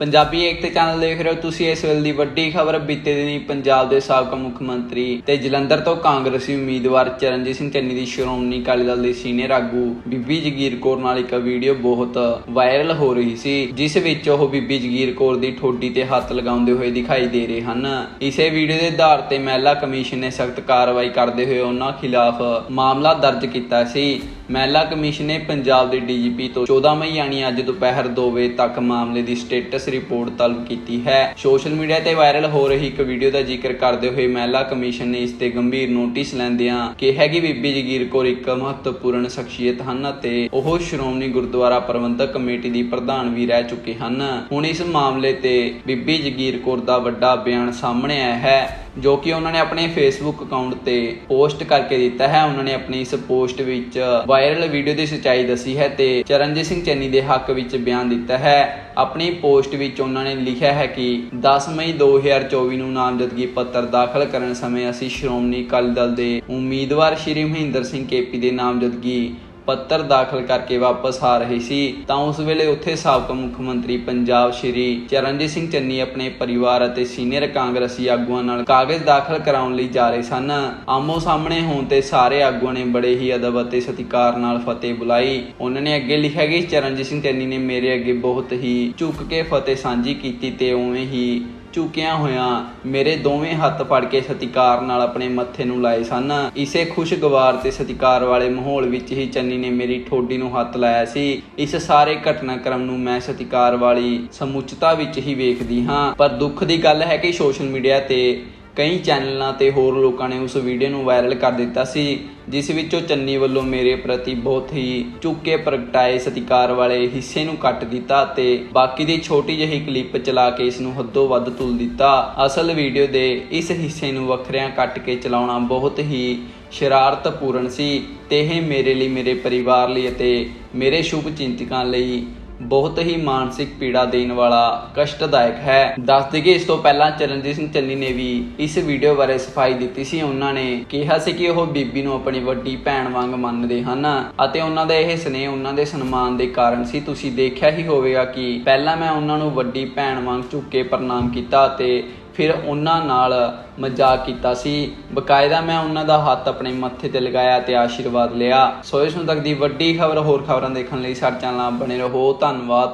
ਪੰਜਾਬੀ ਏਕਤਾ channel ਦੇਖ ਰਹੇ ਹੋ ਤੁਸੀਂ ਇਸ ਵੇਲੇ ਦੀ ਵੱਡੀ ਖਬਰ। ਬੀਤੇ ਦਿਨੀ ਪੰਜਾਬ ਦੇ ਸਾਬਕਾ ਮੁੱਖ ਮੰਤਰੀ ਤੇ ਜਲੰਧਰ ਤੋਂ ਕਾਂਗਰਸੀ ਉਮੀਦਵਾਰ ਚਰਨਜੀਤ ਸਿੰਘ ਚੰਨੀ ਦੀ ਸ਼੍ਰੋਮਣੀ ਅਕਾਲੀ ਦਲ ਦੇ ਸੀਨੀਅਰ ਆਗੂ ਬੀਬੀ ਜਗੀਰ ਕੌਰ ਨਾਲ ਇੱਕ ਵੀਡੀਓ ਬਹੁਤ ਵਾਇਰਲ ਹੋ ਰਹੀ ਸੀ, ਜਿਸ ਵਿੱਚ ਉਹ ਬੀਬੀ ਜਗੀਰ ਕੌਰ ਦੀ ਠੋਡੀ ਤੇ ਹੱਥ ਲਗਾਉਂਦੇ ਹੋਏ ਦਿਖਾਈ ਦੇ ਰਹੇ ਹਨ। ਇਸੇ ਵੀਡੀਓ ਦੇ ਆਧਾਰ ਤੇ ਮਹਿਲਾ ਕਮਿਸ਼ਨ ਨੇ ਸਖਤ ਕਾਰਵਾਈ ਕਰਦੇ ਹੋਏ ਉਹਨਾਂ ਖਿਲਾਫ ਮਾਮਲਾ ਦਰਜ ਕੀਤਾ ਸੀ। ਮਹਿਲਾ ਕਮਿਸ਼ਨ ਨੇ ਪੰਜਾਬ ਦੇ ਡੀਜੀਪੀ ਤੋਂ 14 ਮਈ ਯਾਨੀ ਅੱਜ ਦੁਪਹਿਰ 2 ਵਜੇ ਤੱਕ ਮਾਮਲੇ ਦੀ ਸਟੇਟਸ ਰਿਪੋਰਟ ਤਲਬ ਕੀਤੀ ਹੈ। ਸੋਸ਼ਲ ਮੀਡੀਆ ਤੇ ਵਾਇਰਲ ਹੋ ਰਹੀ ਇੱਕ ਵੀਡੀਓ ਦਾ ਜ਼ਿਕਰ ਕਰਦੇ ਹੋਏ ਮਹਿਲਾ ਕਮਿਸ਼ਨ ਨੇ ਇਸ ਤੇ ਗੰਭੀਰ ਨੋਟਿਸ ਲੈਂਦਿਆਂ ਕਿਹਾ ਕਿ ਬੀਬੀ ਜਗੀਰ ਕੌਰ ਇੱਕ ਮਹੱਤਵਪੂਰਨ ਸ਼ਖਸੀਅਤ ਹਨ ਅਤੇ ਉਹ ਸ਼੍ਰੋਮਣੀ ਗੁਰਦੁਆਰਾ ਪ੍ਰਬੰਧਕ ਕਮੇਟੀ ਦੀ ਪ੍ਰਧਾਨ ਵੀ ਰਹਿ ਚੁੱਕੇ ਹਨ। ਹੁਣ ਇਸ ਮਾਮਲੇ ਤੇ ਬੀਬੀ ਜਗੀਰ ਕੌਰ ਦਾ ਵੱਡਾ ਬਿਆਨ ਸਾਹਮਣੇ ਆਇਆ ਹੈ। ਜੋ ਕਿ ਉਹਨਾਂ ਨੇ ਆਪਣੇ ਫੇਸਬੁੱਕ ਅਕਾਊਂਟ ਤੇ ਪੋਸਟ ਕਰਕੇ ਦਿੱਤਾ ਹੈ। ਉਹਨਾਂ ਨੇ ਆਪਣੀ ਇਸ ਪੋਸਟ ਵਿੱਚ ਵਾਇਰਲ ਵੀਡੀਓ ਦੀ ਸੱਚਾਈ ਦੱਸੀ ਹੈ ਤੇ ਚਰਨਜੀਤ ਸਿੰਘ ਚੰਨੀ ਦੇ ਹੱਕ ਵਿੱਚ ਬਿਆਨ ਦਿੱਤਾ ਹੈ। ਆਪਣੀ ਪੋਸਟ ਵਿੱਚ ਉਹਨਾਂ ਨੇ ਲਿਖਿਆ ਹੈ ਕਿ 10 ਮਈ 2024 ਨੂੰ ਨਾਮਜ਼ਦਗੀ ਪੱਤਰ ਦਾਖਲ ਕਰਨ ਸਮੇਂ ਅਸੀਂ ਸ਼੍ਰੋਮਣੀ ਅਕਾਲੀ ਦਲ ਦੇ ਉਮੀਦਵਾਰ ਸ਼੍ਰੀ ਮਹਿੰਦਰ ਸਿੰਘ ਕੇਪੀ ਦੇ ਨਾਮਜ਼ਦਗੀ ਪੱਤਰ ਦਾਖਲ ਕਰਕੇ ਵਾਪਸ ਆ ਰਹੇ ਸੀ, ਤਾਂ ਉਸ ਵੇਲੇ ਉੱਥੇ ਸਾਬਕਾ ਮੁੱਖ ਮੰਤਰੀ ਪੰਜਾਬ ਸ਼੍ਰੀ ਚਰਨਜੀਤ ਸਿੰਘ ਚੰਨੀ ਆਪਣੇ ਪਰਿਵਾਰ ਅਤੇ ਸੀਨੀਅਰ ਕਾਂਗਰਸੀ ਆਗੂਆਂ ਨਾਲ ਕਾਗਜ਼ ਦਾਖਲ ਕਰਾਉਣ ਲਈ ਜਾ ਰਹੇ ਸਨ। ਆਮੋ ਸਾਹਮਣੇ ਹੋਣ ਤੇ ਸਾਰੇ ਆਗੂਆਂ ਨੇ ਬੜੇ ਹੀ ਅਦਬ ਅਤੇ ਸਤਿਕਾਰ ਨਾਲ ਫਤਿਹ ਬੁਲਾਈ। ਉਹਨਾਂ ਨੇ ਅੱਗੇ ਲਿਖਿਆ ਕਿ ਚਰਨਜੀਤ ਸਿੰਘ ਚੰਨੀ ਨੇ ਮੇਰੇ ਅੱਗੇ ਬਹੁਤ ਹੀ ਝੁੱਕ ਕੇ ਫਤਿਹ ਸਾਂਝੀ ਕੀਤੀ ਤੇ ਉਵੇਂ ਹੀ ਝੁਕਿਆ ਹੋਇਆ ਮੇਰੇ ਦੋਵੇਂ ਹੱਥ ਫੜ ਕੇ ਸਤਿਕਾਰ ਨਾਲ ਆਪਣੇ ਮੱਥੇ ਨੂੰ ਲਾਏ ਸਨ। ਇਸੇ ਖੁਸ਼ਗਵਾਰ ਤੇ ਸਤਿਕਾਰ ਵਾਲੇ ਮਾਹੌਲ ਵਿੱਚ ਹੀ ਚੰਨੀ ਨੇ ਮੇਰੀ ਠੋਡੀ ਨੂੰ ਹੱਥ ਲਾਇਆ ਸੀ। ਇਸ ਸਾਰੇ ਘਟਨਾਕ੍ਰਮ ਨੂੰ ਮੈਂ ਸਤਿਕਾਰ ਵਾਲੀ ਸਮੁੱਚਤਾ ਵਿੱਚ ਹੀ ਵੇਖਦੀ ਹਾਂ। ਪਰ ਦੁੱਖ ਦੀ ਗੱਲ ਹੈ ਕਿ ਸੋਸ਼ਲ ਮੀਡੀਆ ਤੇ ਕਈ ਚੈਨਲਾਂ ਤੇ ਹੋਰ ਲੋਕਾਂ ਨੇ ਉਸ ਵੀਡੀਓ ਨੂੰ ਵਾਇਰਲ ਕਰ ਦਿੱਤਾ ਸੀ, ਜਿਸ ਵਿੱਚੋਂ ਚੰਨੀ ਵੱਲੋਂ ਮੇਰੇ ਪ੍ਰਤੀ ਬਹੁਤ ਹੀ ਝੁੱਕੇ ਪ੍ਰਗਟਾਏ ਸਤਿਕਾਰ ਵਾਲੇ ਹਿੱਸੇ ਨੂੰ ਕੱਟ ਦਿੱਤਾ ਤੇ ਬਾਕੀ ਦੀ ਛੋਟੀ ਜਿਹੀ ਕਲਿੱਪ ਚਲਾ ਕੇ ਇਸ ਨੂੰ ਹੱਦੋਂ ਵੱਧ ਤੁਲ ਦਿੱਤਾ। ਅਸਲ ਵੀਡੀਓ ਦੇ ਇਸ ਹਿੱਸੇ ਨੂੰ ਵੱਖਰਿਆਂ ਕੱਟ ਕੇ ਚਲਾਉਣਾ ਬਹੁਤ ਹੀ ਸ਼ਰਾਰਤਪੂਰਨ ਸੀ ਤੇ ਇਹ ਮੇਰੇ ਲਈ, ਮੇਰੇ ਪਰਿਵਾਰ ਲਈ ਅਤੇ ਮੇਰੇ ਸ਼ੁਭ ਚਿੰਤਕਾਂ ਲਈ ਬਹੁਤ ਹੀ ਮਾਨਸਿਕ ਪੀੜਾ ਦੇਣ ਵਾਲਾ ਕਸ਼ਟਦਾਇਕ ਹੈ। ਦੱਸ ਦਈਏ, ਇਸ ਤੋਂ ਪਹਿਲਾਂ ਚਰਨਜੀਤ ਸਿੰਘ ਚੰਨੀ ਨੇ ਵੀ ਇਸ ਵੀਡੀਓ ਬਾਰੇ ਸਫ਼ਾਈ ਦਿੱਤੀ ਸੀ। ਉਹਨਾਂ ਨੇ ਕਿਹਾ ਸੀ ਕਿ ਉਹ ਬੀਬੀ ਨੂੰ ਆਪਣੀ ਵੱਡੀ ਭੈਣ ਵਾਂਗ ਮੰਨਦੇ ਹਨ ਅਤੇ ਉਹਨਾਂ ਦਾ ਇਹ ਸਨੇਹ ਉਹਨਾਂ ਦੇ ਸਨਮਾਨ ਦੇ ਕਾਰਨ ਸੀ। ਤੁਸੀਂ ਦੇਖਿਆ ਹੀ ਹੋਵੇਗਾ ਕਿ ਪਹਿਲਾਂ ਮੈਂ ਉਹਨਾਂ ਨੂੰ ਵੱਡੀ ਭੈਣ ਵਾਂਗ ਝੁੱਕ ਕੇ ਪ੍ਰਣਾਮ ਕੀਤਾ ਤੇ ਫਿਰ ਉਹਨਾਂ ਨਾਲ ਮਜ਼ਾਕ ਕੀਤਾ ਸੀ। ਬਕਾਇਦਾ ਮੈਂ ਉਹਨਾਂ ਦਾ ਹੱਥ ਆਪਣੇ ਮੱਥੇ ਤੇ ਲਗਾਇਆ ਤੇ ਆਸ਼ੀਰਵਾਦ ਲਿਆ। ਸੋ ਇਸ ਨੂੰ ਤੱਕ ਦੀ ਵੱਡੀ ਖਬਰ ਹੋਰ ਖਬਰਾਂ ਦੇਖਣ ਲਈ ਸਾਡੇ ਚੈਨਲ ਨਾਲ ਬਣੇ ਰਹੋ। ਧੰਨਵਾਦ।